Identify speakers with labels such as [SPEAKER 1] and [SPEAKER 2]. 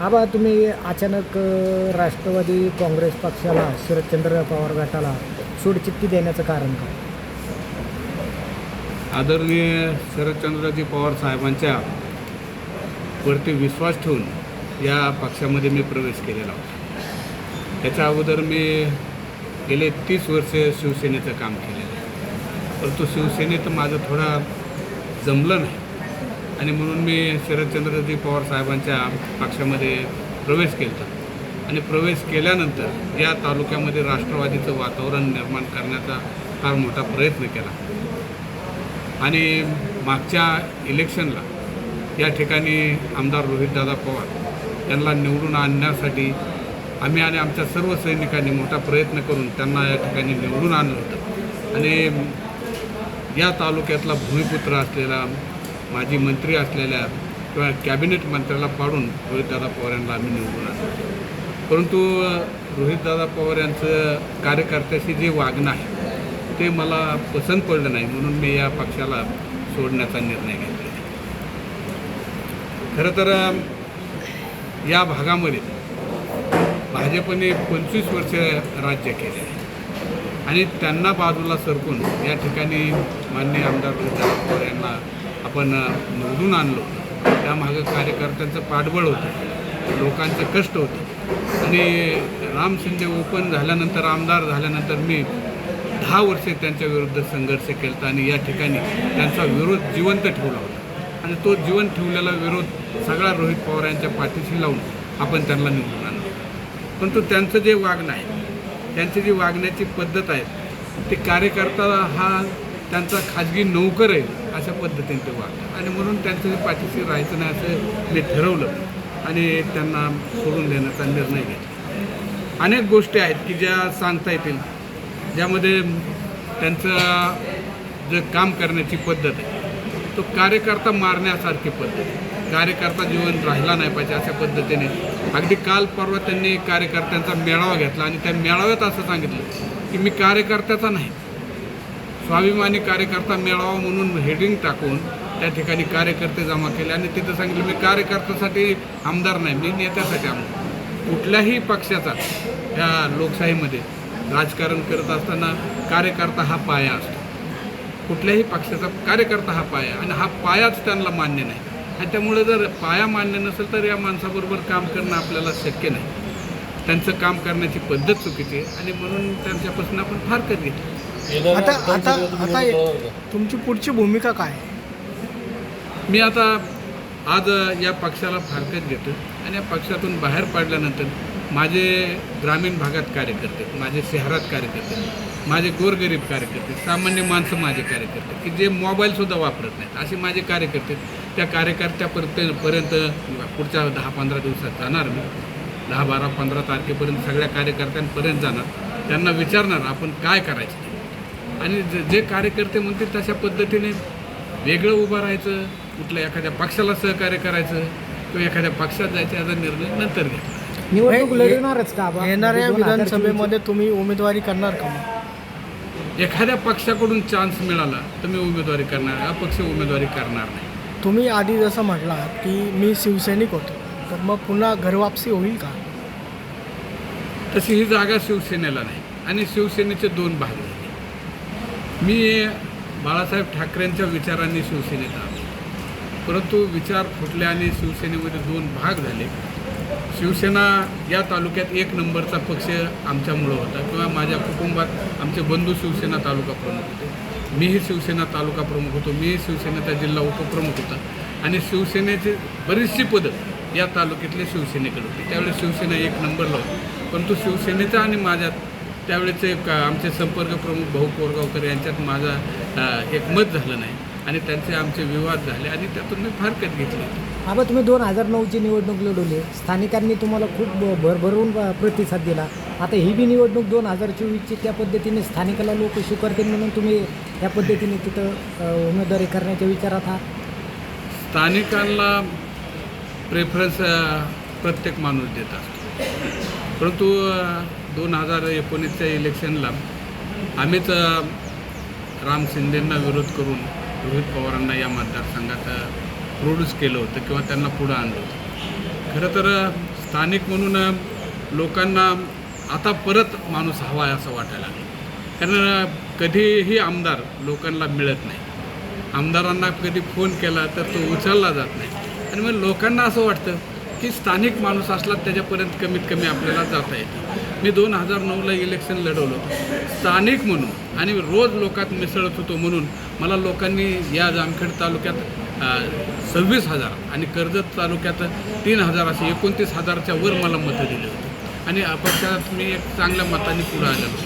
[SPEAKER 1] आबा तुम्ही अचानक राष्ट्रवादी काँग्रेस पक्षाला शरदचंद्र पवार गटाला सोडचिठ्ठी देण्याचं कारण काय?
[SPEAKER 2] आदरणीय शरदचंद्रजी पवार साहेबांच्या वरती विश्वास ठेवून या पक्षामध्ये मी प्रवेश केलेला होता. त्याच्या अगोदर मी गेले तीस वर्षे शिवसेनेचं काम केलेलं आहे. परंतु शिवसेनेत माझं थोडा जमलं नाही. आणि म्हणून मी शरदचंद्रजी पवार साहेबांच्या पक्षामध्ये प्रवेश केला. आणि प्रवेश केल्यानंतर या तालुक्यामध्ये राष्ट्रवादीचं वातावरण निर्माण करण्याचा फार मोठा प्रयत्न केला. आणि मागच्या इलेक्शनला या ठिकाणी आमदार रोहितदादा पवार यांना निवडून आणण्यासाठी आम्ही आणि आमच्या सर्व सैनिकांनी मोठा प्रयत्न करून त्यांना या ठिकाणी निवडून आणलं होतं. आणि या तालुक्यातला भूमिपुत्र असलेला माजी मंत्री असलेल्या किंवा कॅबिनेट मंत्र्याला पाडून रोहितदादा पवार यांना आम्ही निवडून आणलं. परंतु रोहितदादा पवार यांचं कार्यकर्त्याशी जे वागणं आहे ते मला पसंत पडलं नाही. म्हणून मी या पक्षाला सोडण्याचा निर्णय घेतला. खरं तर या भागामध्ये भाजपने पंचवीस वर्ष राज्य केले आहे. आणि त्यांना बाजूला सरकून या ठिकाणी माननीय आमदार रोहितदादा पवार यांना आपण अं, निवडून आणलो. त्यामागं कार्यकर्त्यांचं पाठबळ होतं. लोकांचं कष्ट होतं. आणि राम शिंदे ओपन झाल्यानंतर आमदार झाल्यानंतर मी दहा वर्षे त्यांच्या विरुद्ध संघर्ष केला आणि या ठिकाणी त्यांचा विरोध जिवंत ठेवला होता. आणि तो जिवंत ठेवलेला विरोध सगळा रोहित पवार यांच्या पाठीशी लावून आपण त्यांना निवडून आणलं. परंतु त्यांचं जे वागणं आहे त्यांची जी वागण्याची पद्धत आहे ते कार्यकर्ता हा त्यांचा खाजगी नोकर आहे अशा पद्धतीने ते वागतात. आणि म्हणून त्यांचं जे पाठीशी राहायचं नाही असं मी ठरवलं आणि त्यांना सोडून देण्याचा निर्णय घेतला. अनेक गोष्टी आहेत की ज्या सांगता येतील ज्यामध्ये त्यांचं जे काम करण्याची पद्धत आहे तो कार्यकर्ता मारण्यासारखी पद्धत आहे. कार्यकर्ता जीवन राहिला नाही पाहिजे अशा पद्धतीने. अगदी काल परवा त्यांनी कार्यकर्त्यांचा मेळावा घेतला आणि त्या मेळाव्यात असं सांगितलं की मी कार्यकर्त्याचा नाही. स्वाभिमानी कार्यकर्ता मेळावा म्हणून हेडिंग टाकून त्या ठिकाणी कार्यकर्ते जमा केले. आणि तिथं सांगितलं मी कार्यकर्त्यासाठी आमदार नाही मी नेत्यासाठी आमदार. कुठल्याही पक्षाचा या लोकशाहीमध्ये राजकारण करत असताना कार्यकर्ता हा पाया असतो. कुठल्याही पक्षाचा कार्यकर्ता हा पाया आणि हा पायाच त्यांना मान्य नाही. आणि त्यामुळे जर पाया मान्य नसेल तर या माणसाबरोबर काम करणं आपल्याला शक्य नाही. त्यांचं काम करण्याची पद्धत चुकीची आहे आणि म्हणून त्यांच्यापासून आपण फारकत घेतो
[SPEAKER 1] आता आता आता तुमची पुढची भूमिका काय?
[SPEAKER 2] मी आता आज या पक्षाला फारकत घेतो आणि या पक्षातून बाहेर पडल्यानंतर माझे ग्रामीण भागात कार्यकर्ते माझे शहरात कार्यकर्ते माझे गोरगरीब कार्यकर्ते सामान्य माणसं माझे कार्यकर्ते की जे मोबाईलसुद्धा वापरत नाहीत असे माझे कार्यकर्ते त्या कार्यकर्त्यापर्यंत पर्यंत पुढच्या दहा पंधरा दिवसात जाणार मी दहा बारा पंधरा तारखेपर्यंत सगळ्या कार्यकर्त्यांपर्यंत जाणार त्यांना विचारणार आपण काय करायचं. आणि जे- जे कार्यकर्ते म्हणतील तशा पद्धतीने वेगळं उभं राहायचं कुठल्या एखाद्या पक्षाला सहकार्य करायचं किंवा एखाद्या पक्षात जायचं याचा निर्णय नंतर घ्यायचा
[SPEAKER 1] निवडणूक लढवणारच का
[SPEAKER 3] येणाऱ्या
[SPEAKER 1] दोन हजार
[SPEAKER 3] विधानसभेमध्ये तुम्ही उमेदवारी करणार का मग?
[SPEAKER 2] एखाद्या पक्षाकडून चान्स मिळाला तर मी उमेदवारी करणार अपक्ष उमेदवारी करणार नाही.
[SPEAKER 3] तुम्ही आधी जसं म्हटलात की मी शिवसैनिक होतो तर मग पुन्हा घरवापसी होईल का?
[SPEAKER 2] तशी ही जागा शिवसेनेला नाही. आणि शिवसेनेचे दोन भाग झाले मी बाळासाहेब ठाकरेंच्या विचारांनी शिवसेनेत आलो. परंतु विचार फुटले आणि शिवसेनेमध्ये दोन भाग झाले. शिवसेना या तालुक्यात एक नंबरचा पक्ष आमच्यामुळं होता किंवा माझ्या कुटुंबात आमचे बंधू शिवसेना तालुका प्रमुख होते. मीही शिवसेना तालुका प्रमुख होतो. मीही शिवसेनेचा जिल्हा उपप्रमुख होता. आणि शिवसेनेचे बरीचशी पदं या तालुक्यातले शिवसेनेकडे होते. त्यावेळेस शिवसेना एक नंबरला होती. परंतु शिवसेनेचा आणि माझ्यात त्यावेळेचे एक आमचे संपर्क प्रमुख भाऊ कोरगावकर यांच्यात माझा एक मत झालं नाही. आणि त्यांचे आमचे विवाद झाले आणि त्यातून मी फारकत घेतली.
[SPEAKER 1] आबा तुम्ही दोन हजार नऊची निवडणूक लढवली. स्थानिकांनी तुम्हाला खूप भरभरून प्रतिसाद दिला. आता ही बी निवडणूक दोन हजार चोवीसची त्या पद्धतीने स्थानिकाला लोक स्वीकारतील म्हणून तुम्ही या पद्धतीने तिथं उमेदवारी करण्याच्या विचारात आहात?
[SPEAKER 2] स्थानिकांना प्रेफरन्स प्रत्येक माणूस देत असतो. परंतु दोन हजार एकोणीसच्या इलेक्शनला आम्हीच राम शिंदेंना विरोध करून रोहित पवारांना या मतदारसंघात प्रोड्यूस केलं होतं किंवा त्यांना पुढं आणलं होतं. खरं तर स्थानिक म्हणून लोकांना आता परत माणूस हवा आहे असं वाटायला लागलं. कारण कधीही आमदार लोकांना मिळत नाही. आमदारांना कधी फोन केला तर तो उचलला जात नाही. आणि मग लोकांना असं वाटतं की स्थानिक माणूस असला त्याच्यापर्यंत कमीत कमी आपल्याला जाता येते. मी दोन हजार नऊला इलेक्शन लढवलं होतं. स्थानिक म्हणून आणि रोज लोकात मिसळत होतो म्हणून मला लोकांनी या जामखेड तालुक्यात सव्वीस हजार आणि कर्जत तालुक्यात तीन हजार असे एकोणतीस हजारच्या वर मला मतं दिली होती. आणि अपक्षात मी एक चांगल्या मताने पुढे आलेलो